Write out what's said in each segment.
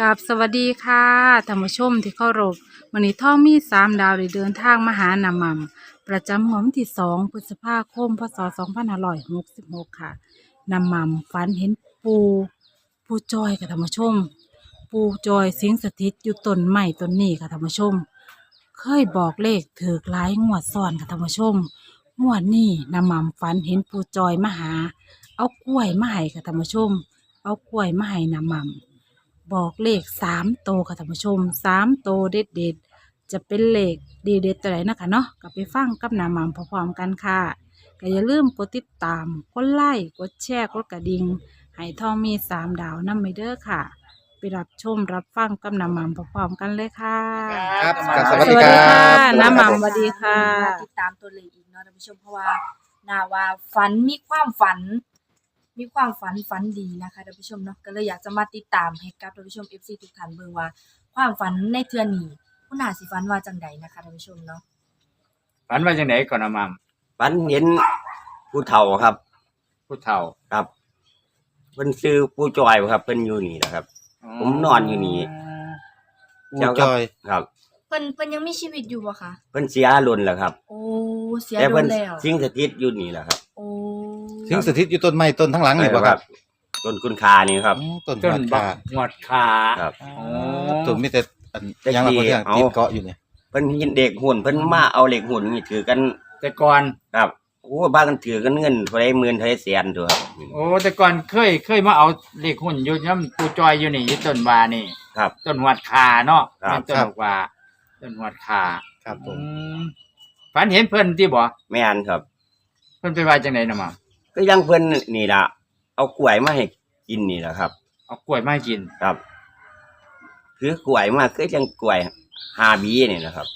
กับสวัสดีค่ะท่านผู้ชมที่เคารพวันนี้ท่องมีสามดาวได้เดินทางมาหานำมัมประจำงวดวันที่สองพฤษภาคมพศสองพันห้าร้อยหกสิบหกค่ะนำมัมฝันเห็นปูปูจอยค่ะท่านผู้ชม ปูจอยสิงสถิตอยู่ต้นไม้ต้นนี้ค่ะท่านผู้ชม เคยบอกเลขถือหลายงวดซ้อนค่ะท่านผู้ชมงวดนี้นำมัมฝันเห็นปูจอยมาหา เอากล้วยมาให้ค่ะท่านผู้ชม เอากล้วยมาให้นำมัม บอกเลขสามโตวค่ะท่านผู้ชมสามโตวเด็ดเด็ดๆจะเป็นเลขดีเด็ดตัวไหนนะคะเนาะก็ไปฟังกับหนาหมามพร้อมๆกันค่ะก็อย่าลืมกดติดตามกดไลค์กดแชร์กดกระดิ่งให้ทองมีสามดาวนั่มไม่เด้อค่ะ ไปรับชมรับฟังกับหนาหมามพร้อมๆกันเลยค่ะ ครับสสวัวัสสดีดีครัค่ะบหนาหมามสวัสดีค่ะมาติดตามตัวเลขอีกเนาะท่านผู้ชมเพราะว่า นาว่าฝันมีความฝัน มีความฝันฝันดีนะคะท่านผู้ชมเนาะก็เลยอยากจะมาติดตามให้กับท่านผู้ชม FC ทุกท่านเบิ่งว่า ความฝันในเทื่อนี้ผู้น่าสิฝันว่าจังใดนะคะท่านผู้ชมเนาะฝันว่าจังไหนก่อนอะมัมฝันเห็นผู้เฒ่าครับ ผู้เฒ่าครับเพิ่นซื้อผู้จอยครับเพิ่นอยู่นี่นะครับ ผมนอนอยู่นี่ ผู้จอยครับเพิ่นเพิ่นยังมีชีวิตอยู่บ่คะเพิ่นเสียลุนแล้วครับ โอ้เสียแต่โดเพิ่นนแล้วสิงสถิตอยู่นี่แหละครับ โอ้ สิงสถิตอยู่ต้นไม้ต้นทั้งหลังนี่บ่ครับต้นคุณคานี่ครับ อืมต้นต้นหัดบักขาหวดขาครับ อ๋อต้นมีแต่อันแต่ยังละที่คนที่เอา ติดเกาะอยู่เนี่ยเพิ่นเห็นเด็กหุ่นเพิ่นมาเอาเหล็กหุ่นนี่ถือกันแต่ก่อน ครับโอ้บ้ากันถือกันเงินเท่าไรหมื่นเท่าไรแสนตัวครับโอ้แต่ก่อนเคยเคยมาเอาเลขหุ่นอยู่ย่ำผู้จอยอยู่นี่อยู่ต้นวานี่ ครับ ต้นหวดขาเนาะครับ เป็นต้นหวดวาต้นหวดขาครับผมอืมฝันเห็นเพิ่นที่บ่แม่นครับ เพิ่นไปว่าจังไหนนะมัม ก็ยังเพิ่นนี่ล่ะ เอากล้วยมาให้กินนี่แหละครับ เอากล้วยมาให้กิน ครับ คือกล้วยมาคือจังกล้วยหาบีนี่นะครับ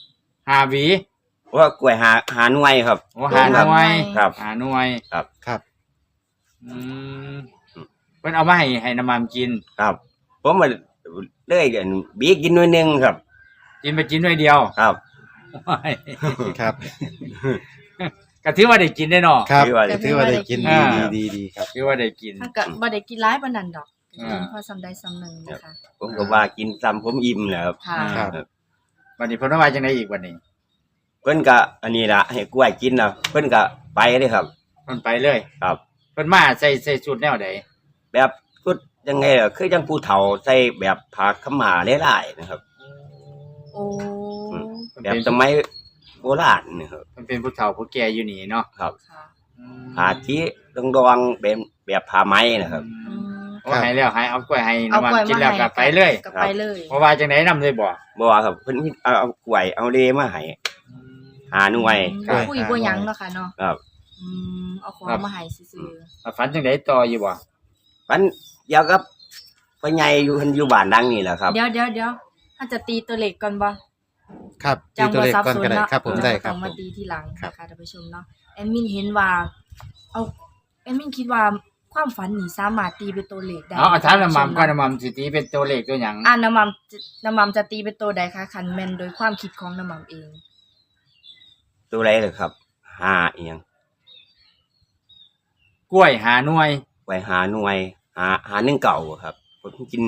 หาหวีว่ากล้วยหาหาหน่วยครับ โอ้หาหน่วยครับ หาหน่วยครับอืมเพิ่นเอามาให้ให้น้ำมันกิน ครับผมมาเลยเดี๋ยวบีกินหน่วยหนึงครับ กินไปกินหน่วยเดียวครับโอ้ยครับ ก็ถือว่าได้กินได้เนาะ ครับถือว่าถือว่าได้กินอ่า ดีดีดีครับ ถือว่าได้กิน ถ้าก็บ่ได้กินหลายปานนั้นดอกอ่ากินพอสำใดสำหนึงนะคะ ผมก็ว่ากินซ้ำผมอิ่มแล้วครับค่ะ ครับ วันนี้เพิ่นว่าจังไดอีกวันนี้เพิ่นก็อันนี้ละให้กล้วยกินนะเพิ่นก็ไปเลยครับ เพิ่นไปเลยครับ เพิ่นมาใส่ใส่ชุดแนวใดแบบก็ยังไงล่ะคือจังผู้เฒ่าใส่แบบผ้าขาวมาหลายๆนะครับ โอ้ เพิ่นแบบเป็นสมัย โบราณนะครับเพิ่นเป็นผู้เฒ่าผู้แก่อยู่นี่เนาะครับค่ะผ้าที่ดองๆเป็นแบบผ้าไหมนะครับ อืมโอ้ให้แล้วให้เอากล้วยให้เอาน้ำมันกล้วยกินมาแล้วให้ก็ไปเลยก็ไปเลยเพราะว่าจังไดนํเลยบ่บ่ว่าครับเพิ่นมีเอาเอากล้วยเอาเลมาให้หาหน่วยบ่คุยบ่หยังเนาะค่ะเนาะครับ อืมเอาของมาให้ซื่อแล้วฝันจังไดต่ออยู่บ่ มันเดี๋ยวกับพ่อใหญ่อยู่เพิ่นอยู่บ้านดังนี่แหละครับ ๆเดี๋ยวเดี๋ยวเดี๋ยวถ้าจะตีตัวเลขก่อนบ่ ครับจัตีงตัวบ่เลขซับก่อนซ้อก็นได้เนาะครับผมได้ครับต้องผมามตีทีหลังครับนะคะท่านผู้ชมเนาะแอดมินเห็นว่า เอาแอดมินคิดว่าความฝันนี่สามารถตีเป็นตัวเลขได้เอาเอาถามน้ำมันก่อนท่น้ำมันสิตีเป็นตัวเลขตัวหยังอ่าน้ำมันจะน้ำมันจะตีเป็นตัวใดคะคันแม่นโดยความคิดของน้ำมันเอง ตัวไรเลยครับหาเอียงกล้วยหาหน่วยไว้หาหน่วย หาหาหนึ่งเก่าครับผมกิน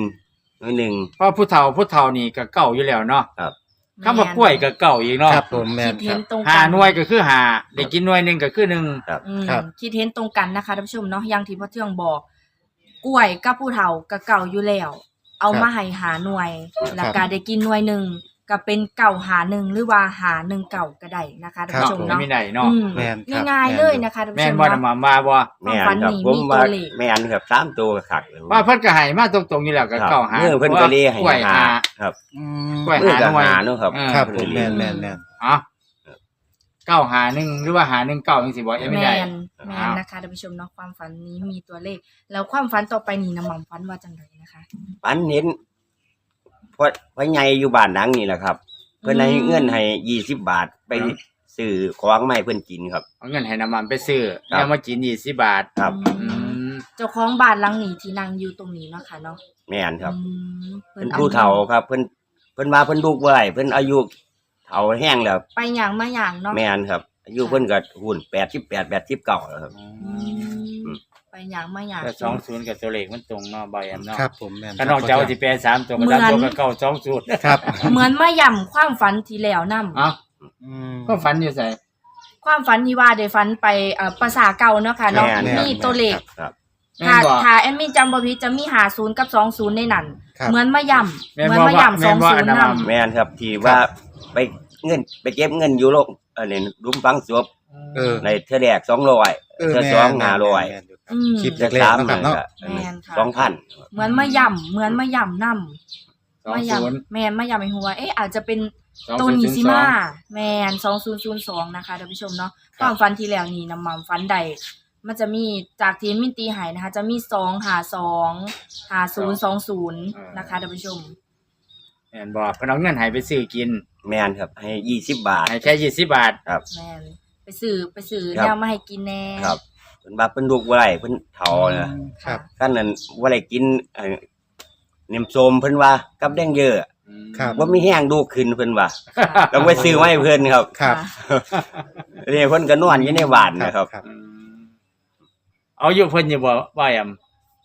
หน่วยหนึ่งเพราะผู้เฒ่าผู้เฒ่านี่ก็เก่าอยู่แล้วเนาะครับ คำว่ากล้วยก็เก่าอีกเนาะครับผมแม่คินดคเห็รับ นตรงหากันหน่วยก็คือหาได้กินหน่วยหนึงก็คือหนึ่ง อืมครับ คิดเห็นตรงกันนะคะท่านผู้ชมเนาะอย่างที่พ่อเทืองบอก กล้วยกับผู้เฒ่าก็เก่าอยู่แล้ว เอามาให้หาหน่วยแล้วก็ได้กินหน่วยหนึ่ง ก็เป็นเก่าหาหนึ่งหรือว่าหาหนึ่งเก่าก็ได้นะคะท่านผู้ชมไม่เนาะมีไหนเนาะอืมแม่นครับง่ายๆเลยนะคะท่านผู้แม่ชนมบ่เนาะน้ำมันมาบ่แม่นความฝันครับนี่ผมมีว่าตัวเลขแม่นครับสามตัวก็ขักเลยว่าเพิ่นก็ให้มาตรงๆอยู่แล้วก็ครับเก่าหาเมื่อเพิ่นก็เลยให้กล้วยหาหาครับอืมกล้วยเมื่อหาก็หน่วยหาเนาะครับเออครับผมแม่นแม่นแม่นอ๋อเก้าหาหนึ่งหรือว่าหาหนึ่งเก้าจังสิบ่เอ้ยไม่แมได้นแมนนะคะท่านผู้ชมเนาะความฝันนี้มีตัวเลข แล้วความฝันต่อไปนี่น้ำมันฝันว่าจังไรนะคะปันเห็น พ่อพ่อใหญ่อยู่บ้านดังนี่แหละครับ เพิ่นให้เงินให้ยี่สิบบาทไปซื้อของมาให้เพิ่นกินครับ เอาเงินให้น้ำมันไปซื้อครับ แล้วมากินยี่สิบบาท ครับ อือืมมเจ้าของบ้านหลังนี้ที่นั่งอยู่ตรงนี้เนาะค่ะเนาะแม่นครับ อืมเพิ่นผู้เฒ่าครับ เพิ่นเพิ่นมาเพิ่นลูกบ่ได้เพิ่นอายุเฒ่าแห้งแล้วไปอย่างมาอย่างเนาะแม่นครับ อายุเพิ่นก็หุ่น88 89แล้วครับ อืมไปไป อย่างมาอย่างแต่สองศูนย์กับตัวเลขมันตรงเนาะบอยแอมเนาะครับผมแม่นถ้าน้องเจ้าสิแปลสามตัวก็สามตัวก็เก้าสองศูนย์ครับเหมือนมาย่ำความฝันที่แล้วนํเอ้าอืม ก็ฝันอยู่ใส่ ความฝันที่ว่าได้ฝันไปเอ่อภาษาเก่าเนาะค่ะเนาะแม่น มีตัวเลขครับแม่ถ้านบอก ถ้าแอมมี่จำบ่ผิดจะมี50กับ20ในนั้นครับ เหมือนมาย่แม่ำนเหมือนบอกมาว่าย่ำแม่นบอกอันนั้น20นำแม่นครับที่ว่าไปเงินไปเก็บเงินอยู่โลกอันนี้รุมฟังศพเออ ในเทื่อแรก200เออเทื่อแม่สองนห้าร้อย แม่น อยู่ครับอืมคลิปเทื่อแรกสามๆนะครับเนาะแม่นค่ะสองพันเหมือนมาย่ำเหมือนมาย่ำนำสองมาศูนย์ย่ำแม่นมาย่ำให้ฮู้ว่าเอ๊ะอาจจะเป็นสองตัวศูนย์นี้ศูนสิย์สอมางแม่น2002นะคะท่านผู้ชมเนาะคครับวามฝันที่แล้วนี่น้ำมันฝันใด มันจะมีจากที่มินตีใหายนะคะ จะมี2 5 2 5020นะคะท่านผู้ชม แม่นบอกเพนเอาเงินใหายไปซื้อกิน แม่นครับ ให้ยี่สิบบาท ให้แค่ยี่สิบบาทครับแม่นไปซื้อไปซื้อครับ แนวมาให้กินแน่ ครับเพิ่นว่าเพิ่นลูกบ่ได้เพิ่นเฒ่านะครัค่ะบคันนั้นบ่ได้กินเอ่อน้ำส้มเพิ่นว่ากับแดงเยอะครับ บ่มีแห้งดูกขึ้นเพิ่นว่าค่ะต้องไปซื้อมาให้เพิ่นครับ ครับ นี่เพิ่นก็นอนอยู่ในบ้านนะครับครับอืมเอาอยู่เพิ่นอยู่บ่บอยแอม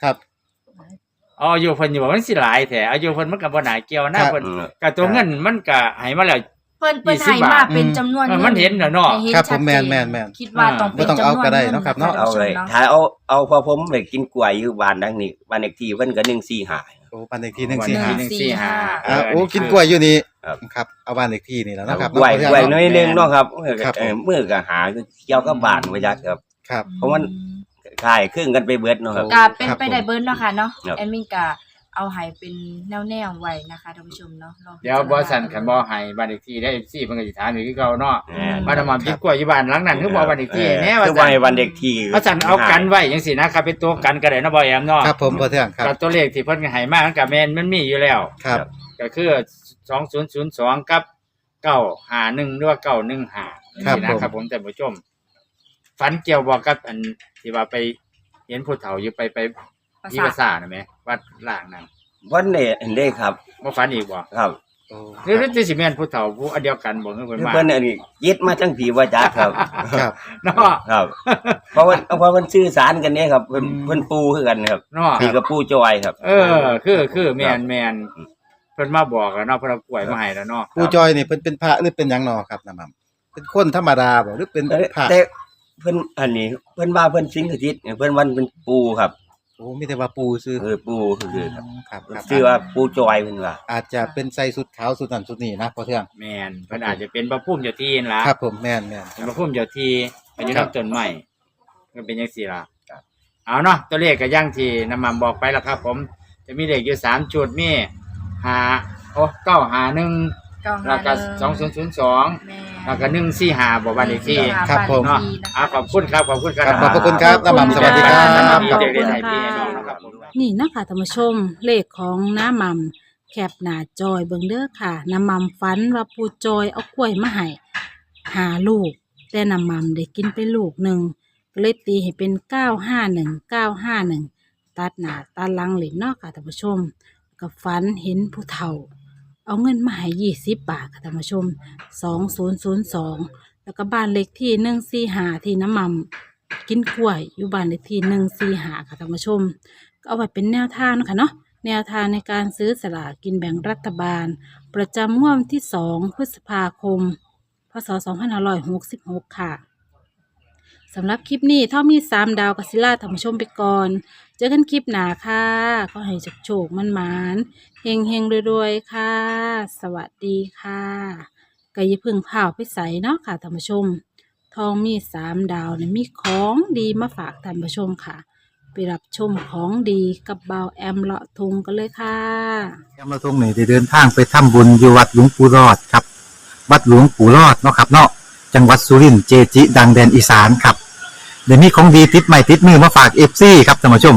ครับ เอาอายุเพิ่นอยู่บ่มันสิหลายแท้อายุเพิ่นมันก็บ่น่าเกี่ยวครันะบเพิ่นก็ตัวเงินมันก็ให้มาแล้ว เพิ่นเพิ่น20ให้มาเป็นอืมจำนวนเออมันเห็นแล้วเนาะ ให้ห็ครับผมชัดเจแม่นแม่นแม่น คิดว่าต้องเป็นบ่ต้องจำนเอาวนก็ได้งิเนาะครับเนาะท่เอาผู้ชเลมยเนาะถ้าเอาเอาพอผมไปกินกล้วยอยู่บ้านดังนี้บ้านเลขที่เพิ่นก็145 โอ้บ้านเลขที่หนึ่งวันสี่ที่ห้าหนึ่งสี่ห้าอ่าโอ้กินกล้วยอยู่นี่ครับ ครับเอาบ้านเลขที่นี่แล้วนะครับกล้วยเนาะกล้วยเนาะน้อยหนึงเนาะครับเออครับเออมือก็หาเกี่ยวกับบ้านไว้จักครับ ครับ เพราะมันคล้ายครึ่งกันไปเบิดเนาะครับ ก็เป็นครับไปได้เบิร์นเนาะค่ะเนาะครับ แอดมินก็ เอาให้เป็นแนวๆไว้นะคะท่านผู้ชมเนาะลองพิเดี๋ยวจารณาบ่สั่นคันบ่ให้บ้านเลขที่ได้ FC เพิ่นก็สิถามอีกคือเก่าเนาะแม่น บ้านน้ำมันพิษกล้วยอยู่บ้านหลังนั้นคือบ่บ้านเลขที่แน่ว่าคือสั่ว่านให้วันเด็กที่ว่าสั่นเอากันไว้จังซี่นะครับเป็นตัวกันก็ได้เนาะบ่แอมเนาะครับผมพอเที่ยงครับ กับตัวเลขที่เพิ่นให้มามันก็แม่นมันมีอยู่แล้ว ครับ ก็คือ2002กับ951หรือว่า915ครับนี่นะครับผมท่านผู้ชมฝันเกี่ยวบ่กับอันที่ว่าไปเห็นผู้เฒ่าอยู่ไปไปภา ที่ษาภาษาทน่ะแหมวัดล่างนั่นวันนี้เห็นได้ครับ บ่ฝันอีกบ่ครับโอ้หรือหรือสิแม่นผู้เฒ่าผู้อันเดียวกันบ่คือเพิ่นคือมาเพิ่นอันนี้ยึดมาทั้งผีว่าจักครับ ครับเนาะ ครับ เพราะว่าเพราะมันสื่อสารกันเนี่ยครับเพิ่นอืม เพิ่นปูคือกันครับเนาะผีกับปูจอยครับ เออ คือคือแม่นแม่นเพิ่นมาบอกแล้วเนาะเพิ่นเอากล้วยมาให้แล้วเนาะผู้จอยนี่เพิ่นเป็นพระหรือเป็นหยังหนอครับน้ำมันเป็นคนธรรมดาบ่หรือเป็นแต่พระแต่เพิ่นอันนี้ เพิ่นว่าเพิ่นสิงสถิตเพิ่นวันเป็นปูครับ โอ้มีแต่ว่าปูซื้อเออปูคือครับครับครับชื่อว่าปูจอยเพิ่นว่าอาจจะเป็นใส่สุดขาวสุดนั่นสุดนี่นะพอเที่ยงแม่นเพิ่นอาจจะเป็นพระพุ่มเจ้าที่นั่นล่ะครับผมแม่นแม่นเป็นพระพุ่มเจ้าที่อายุครับน้ำต้นไม้ก็เป็นจังซี่ล่ะเอาเนาะตัวเลขก็อย่างที่น้ำมันบอกไปแล้วครับ ผม จะมีเลขอยู่สามจุดมีห้าโอ้เก้าห้าหนึ่ง เก้าแล้วก็ห้าหนึ่สองศูนย์ศูนย์สองแม่แล้วก็หนึ่งสี่ห้าบอกวันเลขที่ครับผม เนาะอ่าขอบคุณครับขอบคุณคครัรับบขอบพระคุณครับน้ำมันสวัสดีครับ ขอบคุณครับพี่น้องนะครับผมนี่นะคะท่านผู้ชมเลขของน้าหมัมแคบหน้าจอยเบิงเด้อค่ะน้าหมัมฝันว่าปูจอยเอากล้วยมาให้หาลูก แต่น้าหมัมได้กินไปลูกหนึ่งก็เลยตีให้เป็นเก้าห้าหนึ่งเก้าห้าหนึ่งตัดหน้าตัดหลังเหลนเนาะค่ะท่านผู้ชมก็ฝันเห็นผู้เฒ่า เอาเงินมาให้ยี่สิบบาทค่ะท่านผู้ชมสองศูนย์ศูนย์สองแล้วก็บ้านเลขที่หนึ่งสี่หาที่น้ำมัมกินกล้วย อยู่บ้านเลขที่หนึ่งสี่หาค่ะท่านผู้ชม ก็เอาไว้เป็นแนวทางนะคะเนาะแนวทางในการซื้อสลากกินแบ่งรัฐบาล ประจำงวดที่สองพฤษภาคม พศสองพันห้าร้อยหกสิบหกค่ะสำหรับคลิปนี้ถ้ามีสามดาวกัสิล่าท่านผู้ชมไปก่อน เจอกันคลิปหนาค่ะ ก็ให้โชคโชคมันมานเฮงเฮงรวยๆ ค่ะ สวัสดีค่ะก็อย่พึ่งผ่าวไปใส่เนาะค่ะท่านผู้ชม ทองมีสามดาวเนี่ยมีของดีมาฝากท่านผู้ชมค่ะ ไปรับชมของดีกับเบาแอมเลาะทุงกันเลยค่ะ แอมเราทรงนี่ได้เดินทางไปทำบุญอยู่วัดหลวงปู่รอดครับ วัดหลวงปู่รอดเนาะครับเนาะจังหวัดสุรินทร์เจจิ ดังแดนอีสานครับเดี๋ยวนี้ของดีติดใหม่ติดมือมาฝากเอฟซีครับท่านผู้ชม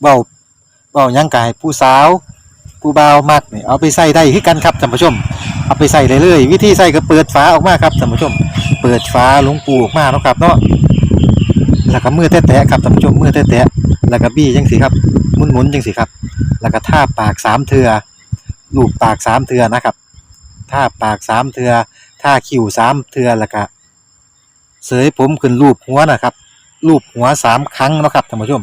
เบาเบายังกายผู้สาว ผู้บ่าวมักนี่เอาไปใส่ได้คือกันครับท่านผู้ชม เอาไปใส่ได้เลยวิธีใส่ก็เปิดฝาออกมาครับท่านผู้ชม เปิดฝาหลวงปูออกมาเนาะครับเนาะแล้วก็มือแตะๆครับท่านผู้ชมมือแตะๆแล้วก็บี้จังสิครับหมุนๆจังสิครับ แล้วก็ท่าปากสามเทือลูบปากสามเทือนะครับท่าปากสามเทือท่าคิ้วสามเทือแล้วก็เสยผมขึ้นรูปหัวนะครับรูปหัวสามครั้งเนาะครับท่านผู้ชม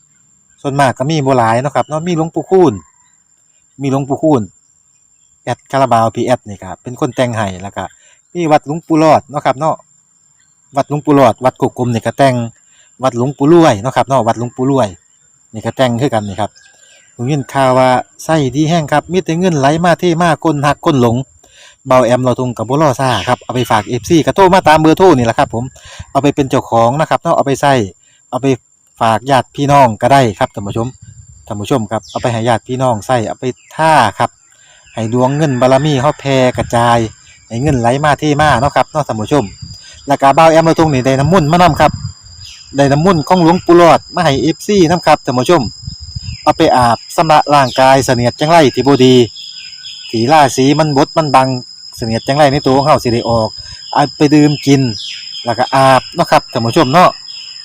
ส่วนมากก็มีบ่หลายเนาะครับเนาะมีหลวงปู่คูณมีหลวงปู่คูณแอดคาราบาวพีแอดนี่ครับเป็นคนแต่งให้แล้วก็มีวัดหลวงปู่รอดเนาะครับเนาะวัดหลวงปู่รอด วัดกุกกลมนี่ก็แต่งวัดหลวงปู่รวยเนาะครับเนาะวัดหลวงปู่รวยนี่ก็แต่งคือกันนี่ครับผมยินข่าวว่าไส้ดีแห้งครับมีแต่เงินไหลมาเทมาก้นหักก้นหลงเบาแอมเราทุงกับบุรอซ่าครับเอาไปฝากเอฟซีกระโทรมาตามเบอร์โทรนี่แหละครับผมเอาไปเป็นเจ้าของนะครับเนาะเอาไปใส่เอาไป ฝากญาติพี่น้องก็ได้ครับท่านผู้ชมท่านผู้ชมครับเอาไปให้ญาติพี่น้องใส่เอาไปท่าครับให้ดวงเงินบารมีเฮาแผ่กระจายให้เงินไหลมาเทมาเนาะครับเนาะท่านผู้ชมแล้วก็เบาแอมเราทุงนี่ได้น้ำมุ่นมานํครับได้น้ำมุ่นของหลวงปู่หลอดมาให้เอฟซีนํครับท่านผู้ชม เอาไปอาบสำระร่างกายเสนียดจังไรที่บดีถีล่าสีมันบดมันบังเสนียดจังไรในตัวของเฮาสิได้ออกเอาไปดื่มกิน แล้วก็อาบเนาะครับท่านผู้ชมเนาะ